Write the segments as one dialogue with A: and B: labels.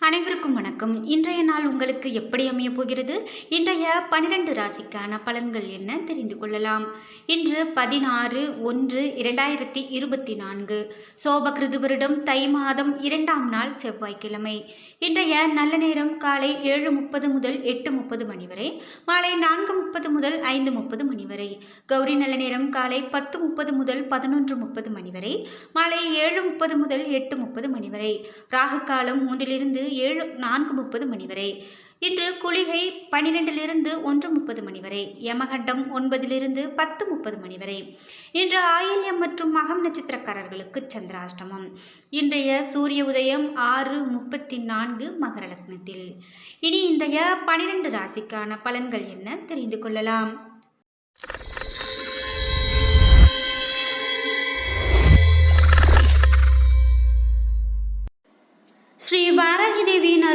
A: அனைவருக்கும் வணக்கம். இன்றைய நாள் உங்களுக்கு எப்படி அமையப் போகிறது? இன்றைய பனிரெண்டு ராசிக்கான பலன்கள் என்ன தெரிந்து கொள்ளலாம். இன்று பதினாறு ஒன்று இரண்டாயிரத்தி இருபத்தி நான்கு. சோபகிருது வருடம் தை மாதம் இரண்டாம் நாள் செவ்வாய்க்கிழமை. இன்றைய நல்ல நேரம் காலை ஏழு முப்பது முதல் எட்டு முப்பது மணி வரை மாலை நான்கு முப்பது முதல் ஐந்து முப்பது மணி வரை கௌரி நல்ல நேரம் காலை பத்து முப்பது முதல் பதினொன்று முப்பது மணி வரை மாலை ஏழு முப்பது முதல் எட்டு முப்பது மணி வரை. ராகு காலம் மூன்றிலிருந்து ஏழு நான்கு முப்பது மணி வரை. இன்று குளிகை பன்னிரெண்டிலிருந்து ஒன்று முப்பது மணி வரை. யமகண்டம் ஒன்பதிலிருந்து பத்து முப்பது மணி வரை. இன்று ஆயில்யம் மற்றும் மகம் நட்சத்திரக்காரர்களுக்கு சந்திராஷ்டமம். இன்றைய சூரிய உதயம் ஆறு முப்பத்தி நான்கு மகர லக்னத்தில். இனி இன்றைய பனிரெண்டு ராசிக்கான பலன்கள் என்ன தெரிந்து கொள்ளலாம்.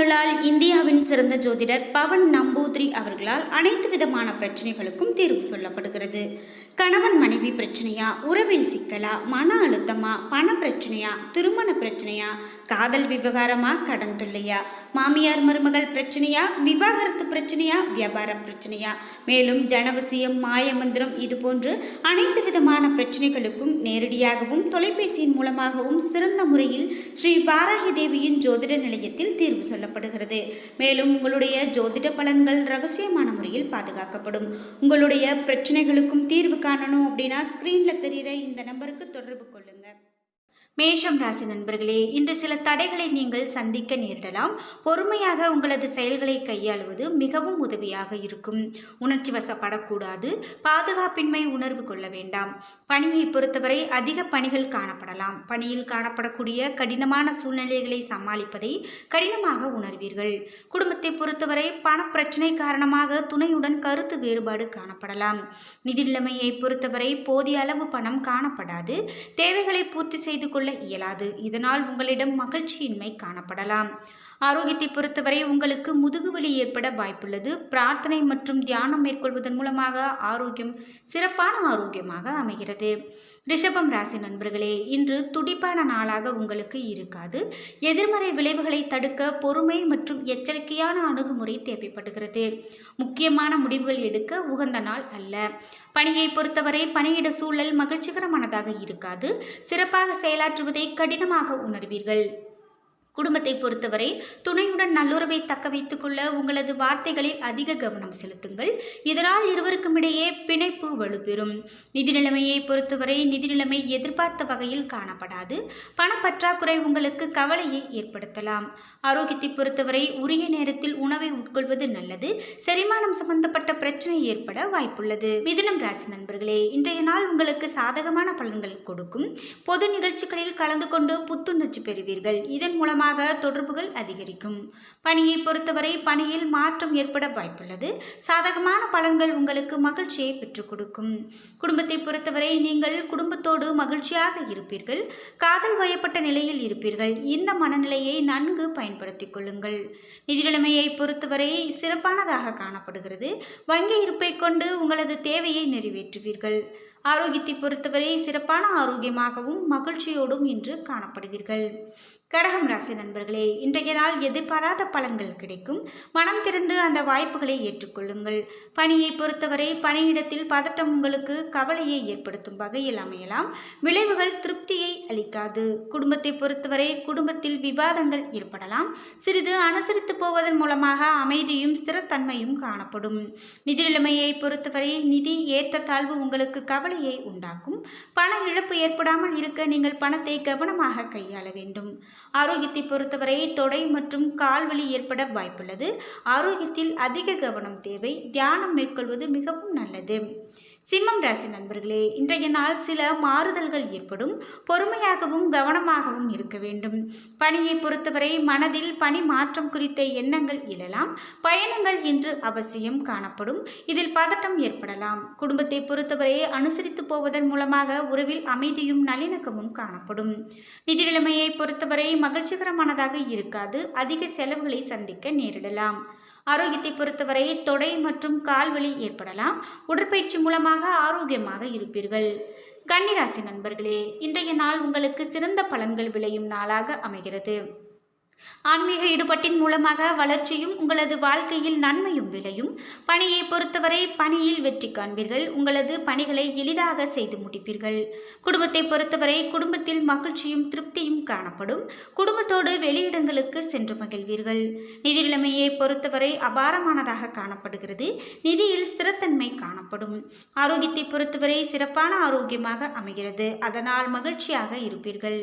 A: அருளால் இந்தியாவின் சிறந்த ஜோதிடர் பவன் நம்பூதிரி அவர்களால் அனைத்து விதமான பிரச்சனைகளுக்கும் தீர்வு சொல்லப்படுகிறது. கணவன் மனைவி பிரச்சனையா உறவில் சிக்கலா மன அழுத்தமா பண பிரச்சனையா திருமண பிரச்சனையா காதல் விவகாரமா? கடன் தொல்லையா? மாமியார் மருமகள் பிரச்சனையா? விவாகரத்து பிரச்சனையா? வியாபார பிரச்சனையா? மேலும் ஜனவசியம் மாயமந்திரம் இது போன்று அனைத்து விதமான பிரச்சனைகளுக்கும் நேரடியாகவும் தொலைபேசியின் மூலமாகவும் சிறந்த முறையில் ஸ்ரீ பாராகி தேவியின் ஜோதிட நிலையத்தில் தீர்வு சொல்லப்படுகிறது. மேலும் உங்களுடைய ஜோதிட பலன்கள் ரகசியமான முறையில் பாதுகாக்கப்படும். உங்களுடைய பிரச்சனைகளுக்கும் தீர்வு காணணும் அப்படின்னா ஸ்க்ரீனில் தெரிகிற இந்த நம்பருக்கு தொடர்பு கொள்ளுங்கள் மேஷம் ராசி நண்பர்களே இன்று சில தடைகளை நீங்கள் சந்திக்க நேரிடலாம். பொறுமையாக உங்களது செயல்களை கையாளுவது மிகவும் உதவியாக இருக்கும். உணர்ச்சி வசப்படக்கூடாது. பாதுகாப்பின்மை உணர்வு கொள்ள வேண்டாம். பணியை பொறுத்தவரை அதிக பணிகள் காணப்படலாம். பணியில் காணப்படக்கூடிய கடினமான சூழ்நிலைகளை சமாளிப்பதை கடினமாக உணர்வீர்கள். குடும்பத்தை பொறுத்தவரை பணப்பிரச்சனை காரணமாக துணையுடன் கருத்து வேறுபாடு காணப்படலாம். நிதி நிலைமையை பொறுத்தவரை போதிய அளவு பணம் காணப்படாது. தேவைகளை பூர்த்தி செய்து கொள்ள இயலாது. இதனால் உங்களிடம் மகிழ்ச்சியின்மை காணப்படலாம். ஆரோக்கியத்தை பொறுத்தவரை உங்களுக்கு முதுகுவலி ஏற்பட வாய்ப்புள்ளது. பிரார்த்தனை மற்றும் தியானம் மேற்கொள்வதன் மூலமாக ஆரோக்கியம் சிறப்பான ஆரோக்கியமாக அமைகிறது. ரிஷபம் ராசி நண்பர்களே இன்று துடிப்பான நாளாக உங்களுக்கு இருக்காது. எதிர்மறை விளைவுகளை தடுக்க பொறுமை மற்றும் எச்சரிக்கையான அணுகுமுறை தேவைப்படுகிறது. முக்கியமான முடிவுகள் எடுக்க உகந்த நாள் அல்ல. பணியை பொறுத்தவரை பணியிட சூழல் மகிழ்ச்சிகரமானதாக இருக்காது. சிறப்பாக செயலாற்றுவதை கடினமாக உணர்வீர்கள். குடும்பத்தை பொறுத்தவரை துணையுடன் நல்லுறவை தக்க வைத்துக் கொள்ள உங்களது வார்த்தைகளில் அதிக கவனம் செலுத்துங்கள். இதனால் இருவருக்கும் இடையே பிணைப்பு வலுப்பெறும். நிதி நிலைமையை பொறுத்தவரை நிதி நிலைமை எதிர்பார்த்த வகையில் காணப்படாது. பணப்பற்றாக்குறை உங்களுக்கு கவலையை ஏற்படுத்தலாம். ஆரோக்கியத்தை பொறுத்தவரை உரிய நேரத்தில் உணவை உட்கொள்வது நல்லது. செரிமானம் சம்பந்தப்பட்ட பிரச்சனை ஏற்பட வாய்ப்புள்ளது. மிதுனம் ராசி நண்பர்களே இன்றைய நாள் உங்களுக்கு சாதகமான பலன்கள் கொடுக்கும். பொது நிகழ்ச்சிகளில் கலந்து கொண்டு புத்துணர்ச்சி பெறுவீர்கள். இதன் மூலமாக தொடர்புகள் அதிகரிக்கும். பணியை பொறுத்தவரை பணியில் மாற்றம் ஏற்பட வாய்ப்புள்ளது. சாதகமான பலன்கள் உங்களுக்கு மகிழ்ச்சியை பெற்றுக் கொடுக்கும். குடும்பத்தை பொறுத்தவரை நீங்கள் குடும்பத்தோடு மகிழ்ச்சியாக இருப்பீர்கள். காதல் வயப்பட்ட நிலையில் இருப்பீர்கள். இந்த மனநிலையை நன்கு பயன்படுத்திக் கொள்ளுங்கள். நிதி நிலைமையை பொறுத்தவரை சிறப்பானதாக காணப்படுகிறது. வங்கி இருப்பை கொண்டு உங்களது தேவையை நிறைவேற்றுவீர்கள். ஆரோக்கியத்தை பொறுத்தவரை சிறப்பான ஆரோக்கியமாகவும் மகிழ்ச்சியோடும் இன்று காணப்படுவீர்கள். கடகம் ராசி நண்பர்களே இன்றைய நாள் எதிர்பாராத பலன்கள் கிடைக்கும். மனம் திறந்து அந்த வாய்ப்புகளை ஏற்றுக்கொள்ளுங்கள். பணியை பொறுத்தவரை பணியிடத்தில் பதட்டம் உங்களுக்கு கவலையை ஏற்படுத்தும் வகையில் அமையலாம். விளைவுகள் திருப்தியை அளிக்காது. குடும்பத்தை பொறுத்தவரை குடும்பத்தில் விவாதங்கள் ஏற்படலாம். சிறிது அனுசரித்து போவதன் மூலமாக அமைதியும் ஸ்திரத்தன்மையும் காணப்படும். நிதி நிலைமையை பொறுத்தவரை நிதி ஏற்றத்தாழ்வு உங்களுக்கு கவலையை உண்டாக்கும். பண இழப்பு ஏற்படாமல் இருக்க நீங்கள் பணத்தை கவனமாக கையாள வேண்டும். ஆரோக்கியத்தை பொறுத்தவரை தொடை மற்றும் கால்வலி ஏற்பட வாய்ப்புள்ளது. ஆரோக்கியத்தில் அதிக கவனம் தேவை. தியானம் மேற்கொள்வது மிகவும் நல்லது. சிம்மம் ராசி நண்பர்களே இன்றைய நாள் சில மாறுதல்கள் ஏற்படும். பொறுமையாகவும் கவனமாகவும் இருக்க வேண்டும். பணியை பொறுத்தவரை மனதில் பணி மாற்றம் குறித்த எண்ணங்கள் எழலாம் பயணங்கள் இன்று அவசியம் காணப்படும். இதில் பதட்டம் ஏற்படலாம். குடும்பத்தை பொறுத்தவரை அனுசரித்து போவதன் மூலமாக உறவில் அமைதியும் நல்லிணக்கமும் காணப்படும். நிதி நிலைமையை பொறுத்தவரை மகிழ்ச்சிகரமானதாக இருக்காது. அதிக செலவுகளை சந்திக்க நேரிடலாம். ஆரோக்கியத்தை பொறுத்தவரை தொடை மற்றும் கால்வலி ஏற்படலாம். உடற்பயிற்சி மூலமாக ஆரோக்கியமாக இருப்பீர்கள். கன்னிராசி நண்பர்களே இன்றைய நாள் உங்களுக்கு சிறந்த பலன்கள் விளையும் நாளாக அமைகிறது. ஆன்மீக ஈடுபாட்டின் மூலமாக வளர்ச்சியும் உங்களது வாழ்க்கையில் நன்மையும் விளையும். பணியை பொறுத்தவரை பணியில் வெற்றி காண்பீர்கள். உங்களது பணிகளை எளிதாக செய்து முடிப்பீர்கள். குடும்பத்தை பொறுத்தவரை குடும்பத்தில் மகிழ்ச்சியும் திருப்தியும் காணப்படும். குடும்பத்தோடு வெளியிடங்களுக்கு சென்று மகிழ்வீர்கள். நிதி நிலைமையை பொறுத்தவரை அபாரமானதாக காணப்படுகிறது. நிதியில் ஸ்திரத்தன்மை காணப்படும். ஆரோக்கியத்தை பொறுத்தவரை சிறப்பான ஆரோக்கியமாக அமைகிறது. அதனால் மகிழ்ச்சியாக இருப்பீர்கள்.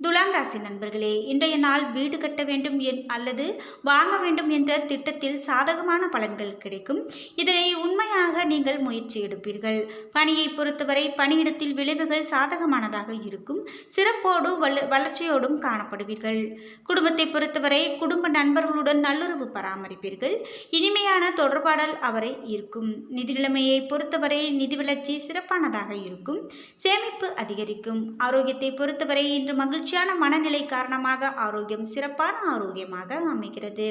A: துலாம் ராசி நண்பர்களே இன்றைய நாள் வீடு கட்ட வேண்டும் என் அல்லது வாங்க வேண்டும் என்ற திட்டத்தில் சாதகமான பலன்கள் கிடைக்கும். இதனை உண்மையாக நீங்கள் முயற்சி எடுப்பீர்கள். பணியை பொறுத்தவரை பணியிடத்தில் விளைவுகள் சாதகமானதாக இருக்கும். சிறப்போடு வள வளர்ச்சியோடும் காணப்படுவீர்கள். குடும்பத்தை பொறுத்தவரை குடும்ப நண்பர்களுடன் நல்லுறவு பராமரிப்பீர்கள். இனிமையான தொடர்பாடல் அவரை இருக்கும் நிதி நிலைமையை பொறுத்தவரை நிதி வளர்ச்சி சிறப்பானதாக இருக்கும். சேமிப்பு அதிகரிக்கும். ஆரோக்கியத்தை பொறுத்தவரை இன்று மகிழ்ச்சியான மனநிலை காரணமாக ஆரோக்கியம் சிறப்பான ஆரோக்கியமாக அமைகிறது.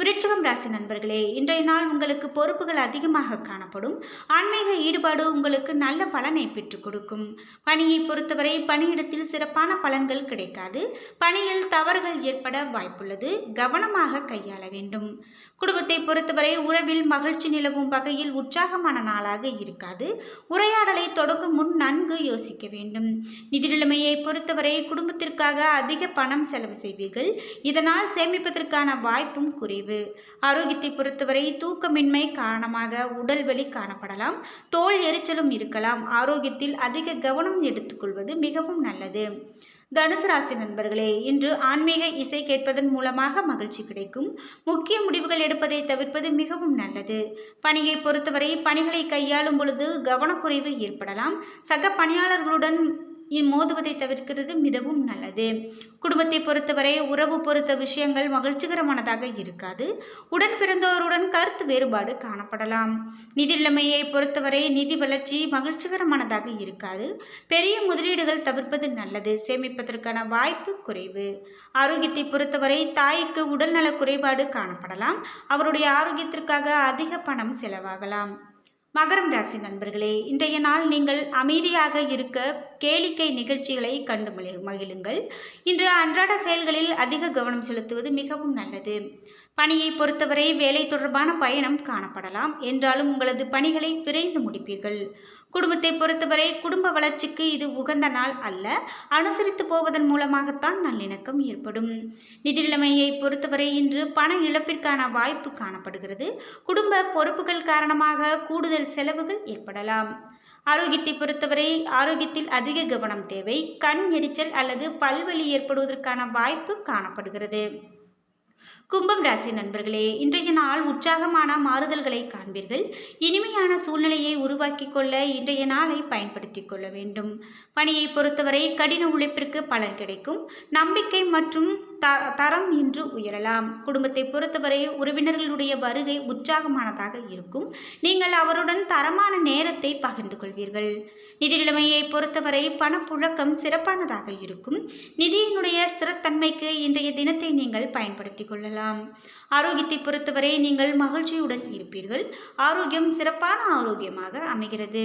A: விருட்சகம் ராசி நண்பர்களே இன்றைய நாள் உங்களுக்கு பொறுப்புகள் அதிகமாக காணப்படும். ஆன்மீக ஈடுபாடு உங்களுக்கு நல்ல பலனை பெற்றுக் கொடுக்கும். பணியை பொறுத்தவரை பணியிடத்தில் சிறப்பான பலன்கள் கிடைக்காது. பணியில் தவறுகள் ஏற்பட வாய்ப்புள்ளது. கவனமாக கையாள வேண்டும். குடும்பத்தை பொறுத்தவரை உறவில் மகிழ்ச்சி நிலவும் வகையில் உற்சாகமான நாளாக இருக்காது. உரையாடலை தொடங்கும் முன் நன்கு யோசிக்க வேண்டும். நிதி நிலைமையை பொறுத்தவரை குடும்பத்திற்காக அதிக பணம் செலவு செய்வீர்கள். இதனால் சேமிப்பதற்கான வாய்ப்பும் குறைவு. ஆரோக்கியத்தை பொறுத்தவரை தூக்கமின்மை காரணமாக உடல் வலி காணப்படலாம். தோல் எரிச்சலும் இருக்கலாம். ஆரோக்கியத்தில் அதிக கவனம் எடுத்துக்கொள்வது மிகவும் நல்லது. தனுசு ராசி நண்பர்களே இன்று ஆன்மீக இசை கேட்பதன் மூலமாக மகிழ்ச்சி கிடைக்கும். முக்கிய முடிவுகள் எடுப்பதை தவிர்ப்பது மிகவும் நல்லது. பணியை பொறுத்தவரை பணிகளை கையாளும் பொழுது கவனக்குறைவு ஏற்படலாம். சக பணியாளர்களுடன் மோதுவதை தவிர்க்கிறது மிகவும் நல்லது. குடும்பத்தை பொறுத்தவரை உறவு பொறுத்த விஷயங்கள் மகிழ்ச்சிகரமானதாக இருக்காது. உடன் பிறந்தோருடன் கருத்து வேறுபாடு காணப்படலாம். நிதி நிலைமையை பொறுத்தவரை நிதி வளர்ச்சி மகிழ்ச்சிகரமானதாக இருக்காது. பெரிய முதலீடுகள் தவிர்ப்பது நல்லது. சேமிப்பதற்கான வாய்ப்பு குறைவு. ஆரோக்கியத்தை பொறுத்தவரை தாய்க்கு உடல்நல குறைபாடு காணப்படலாம். அவருடைய ஆரோக்கியத்திற்காக அதிக பணம் செலவாகலாம். மகரம் ராசி நண்பர்களே இன்றைய நாள் நீங்கள் அமைதியாக இருக்க கேளிக்கை நிகழ்ச்சிகளை கண்டு மகிழுங்கள். இன்று அன்றாட செயல்களில் அதிக கவனம் செலுத்துவது மிகவும் நல்லது. பணியை பொறுத்தவரை வேலை தொடர்பான பயணம் காணப்படலாம். என்றாலும் உங்களது பணிகளை விரைந்து முடிப்பீர்கள். குடும்பத்தை பொறுத்தவரை குடும்ப வளர்ச்சிக்கு இது உகந்த நாள் அல்ல. அனுசரித்து போவதன் மூலமாகத்தான் நல்லிணக்கம் ஏற்படும். நிதி நிலைமையை பொறுத்தவரை இன்று பண இழப்பிற்கான வாய்ப்பு காணப்படுகிறது. குடும்ப பொறுப்புகள் காரணமாக கூடுதல் செலவுகள் ஏற்படலாம். ஆரோக்கியத்தை பொறுத்தவரை ஆரோக்கியத்தில் அதிக கவனம் தேவை. கண் எரிச்சல் அல்லது பல்வலி ஏற்படுவதற்கான வாய்ப்பு காணப்படுகிறது. கும்பம் ராசி நண்பர்களே இன்றைய நாள் உற்சாகமான மாறுதல்களை காண்பீர்கள். இனிமையான சூழ்நிலையை உருவாக்கி கொள்ள இன்றைய நாளை பயன்படுத்தி கொள்ள வேண்டும். பணியை பொறுத்தவரை கடின உழைப்பிற்கு பலன் கிடைக்கும். நம்பிக்கை மற்றும் த தரம் இன்று உயரலாம். குடும்பத்தை பொறுத்தவரை உறவினர்களுடைய வருகை உற்சாகமானதாக இருக்கும். நீங்கள் அவருடன் தரமான நேரத்தை பகிர்ந்து கொள்வீர்கள். நிதி நிலைமையை பொறுத்தவரை பணப்புழக்கம் சிறப்பானதாக இருக்கும். நிதியினுடைய ஸ்திரத்தன்மைக்கு இன்றைய தினத்தை நீங்கள் பயன்படுத்தி கொள்ளலாம். ஆரோக்கியத்தை பொறுத்தவரை நீங்கள் மகிழ்ச்சியுடன் இருப்பீர்கள். ஆரோக்கியம் சிறப்பான ஆரோக்கியமாக அமைகிறது.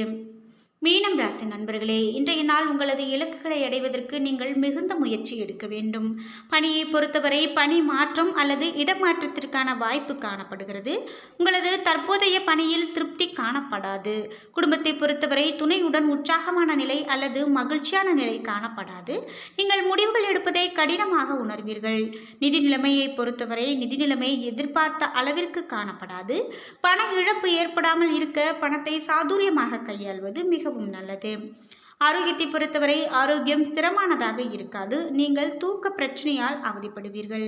A: மீனம் ராசி நண்பர்களே இன்றைய நாள் உங்களது இலக்குகளை அடைவதற்கு நீங்கள் மிகுந்த முயற்சி எடுக்க வேண்டும். பணியை பொறுத்தவரை பணி மாற்றம் அல்லது இடமாற்றத்திற்கான வாய்ப்பு காணப்படுகிறது. உங்களது தற்போதைய பணியில் திருப்தி காணப்படாது. குடும்பத்தை பொறுத்தவரை துணையுடன் உற்சாகமான நிலை அல்லது மகிழ்ச்சியான நிலை காணப்படாது. நீங்கள் முடிவுகள் எடுப்பதை கடினமாக உணர்வீர்கள். நிதி நிலைமையை பொறுத்தவரை நிதி நிலைமை எதிர்பார்த்த அளவிற்கு காணப்படாது. பண இழப்பு ஏற்படாமல் இருக்க பணத்தை சாதுரியமாக கையாள்வது மிகவும் நல்லது. ஆரோக்கியத்தை பொறுத்தவரை ஆரோக்கியம் ஸ்திரமானதாக இருக்காது. நீங்கள் தூக்க பிரச்சனையால் அவதிப்படுவீர்கள்.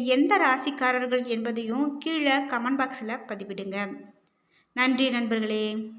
A: எந்த ராசிக்காரர்கள் என்பதையும் கீழே கமெண்ட் பாக்ஸில் பதிவிடுங்க. நன்றி நண்பர்களே.